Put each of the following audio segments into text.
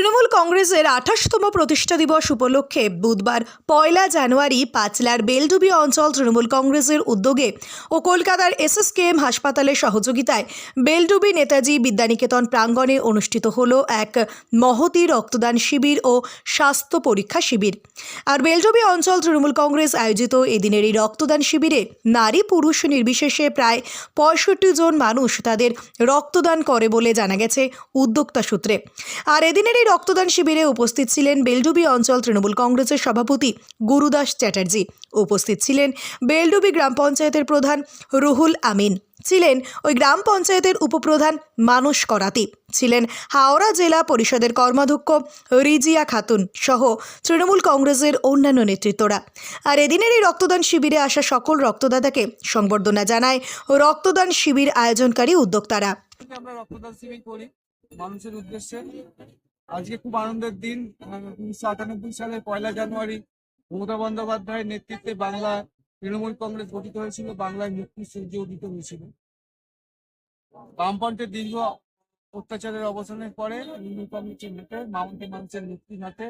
তৃণমূল কংগ্রেসের আঠাশতম প্রতিষ্ঠা দিবস উপলক্ষে বুধবার পয়লা জানুয়ারি পাঁচলার বেলডুবি অঞ্চল তৃণমূল কংগ্রেসের উদ্যোগে ও কলকাতার এসএসকেএম হাসপাতালের সহযোগিতায় বেলডুবি নেতাজি বিদ্যানিকেতন প্রাঙ্গণে অনুষ্ঠিত হলো এক মহতি রক্তদান শিবির ও স্বাস্থ্য পরীক্ষা শিবির। আর বেলডুবি অঞ্চল তৃণমূল কংগ্রেস আয়োজিত এদিনের এই রক্তদান শিবিরে নারী পুরুষ নির্বিশেষে প্রায় পঁয়ষট্টি জন মানুষ তাদের রক্তদান করে বলে জানা গেছে উদ্যোক্তা সূত্রে। আর এদিনের এই রক্তদান শিবিরে উপস্থিত ছিলেন বেলডুবি অঞ্চল তৃণমূল কংগ্রেসের সভাপতি গুরুদাস চ্যাটার্জি। উপস্থিত ছিলেন বেলডুবি গ্রাম পঞ্চায়েতের প্রধান রুহুল আমিন। ছিলেন ওই গ্রাম পঞ্চায়েতের উপপ্রধান মানস করাতি। ছিলেন হাওড়া জেলা পরিষদের কর্মাধ্যক্ষ রিজিয়া খাতুন সহ তৃণমূল কংগ্রেসের অন্যান্য নেতৃত্বরা। আর এদিনের এই রক্তদান শিবিরে আসা সকল রক্তদাতাকে সংবর্ধনা জানায় রক্তদান শিবির আয়োজনকারী উদ্যোক্তারা। আমরা রক্তদান শিবির করি? মানুষের উদ্দেশ্যে আজকে খুব আনন্দের দিন। উনিশশো আটানব্বই সালের পয়লা জানুয়ারি মমতা বন্দ্যোপাধ্যায়ের নেতৃত্বে বাংলা তৃণমূল কংগ্রেস গঠিত হয়েছিল। বাংলায় মুক্তি সূর্য উদিত হয়েছিল। বামপন্থের দীর্ঘ অত্যাচারের অবসানের পরে তৃণমূল কংগ্রেসের নেতা মাউন্টে মানুষের মুক্তির হাতে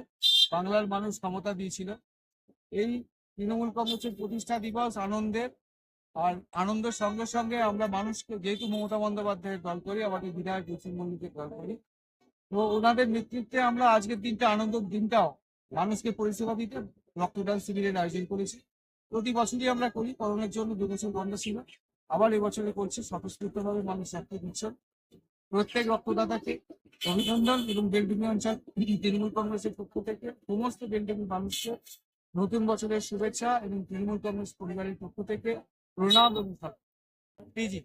বাংলার মানুষ ক্ষমতা দিয়েছিল। এই তৃণমূল কংগ্রেসের প্রতিষ্ঠা দিবস আনন্দের। আর আনন্দের সঙ্গে সঙ্গে আমরা মানুষকে, যেহেতু মমতা বন্দ্যোপাধ্যায়ের দল করি, আমাদের বিধায়ক মল্লিকের দল করি ওনাদের নেতৃত্বে আমরা আজকের দিনটা আনন্দের দিনটাও মানুষকে পরিষেবা দিতে রক্তদান শিবিরের আয়োজন করেছি। প্রতি বছরই আমরা করি, করোনার জন্য দু বছর বন্ধ ছিল। আবার এবছরে করছি, স্বতঃস্ফূর্তভাবে মানুষ রক্ত দিচ্ছেন প্রত্যেক রক্তদাতাকে অভিনন্দন এবং বেলডুমি অঞ্চল তৃণমূল কংগ্রেসের পক্ষ থেকে সমস্ত বেলডুমি মানুষকে নতুন বছরের শুভেচ্ছা এবং তৃণমূল কংগ্রেস পরিবারের পক্ষ থেকে প্রণাম এবং জি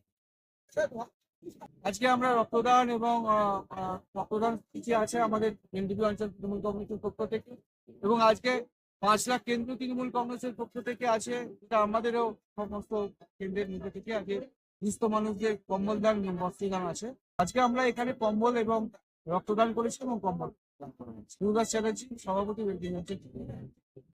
আজকে আমরা রক্তদান এবং রক্তদান কিছু আছে আমাদের এনডিপি অঞ্চল তৃণমূল কংগ্রেসের পক্ষ থেকে এবং আজকে পাঁচ লাখ কেন্দ্রীয় তৃণমূল কংগ্রেসের পক্ষ থেকে আছে, এটা আমাদেরও সমস্ত কেন্দ্রের মধ্যে থেকে আজকে দুস্থ মানুষদের কম্বল দান বস্ত্রদান আছে আজকে আমরা এখানে কম্বল এবং রক্তদান করেছি এবং কম্বল। গুরুদাস চ্যাটার্জি সভাপতি।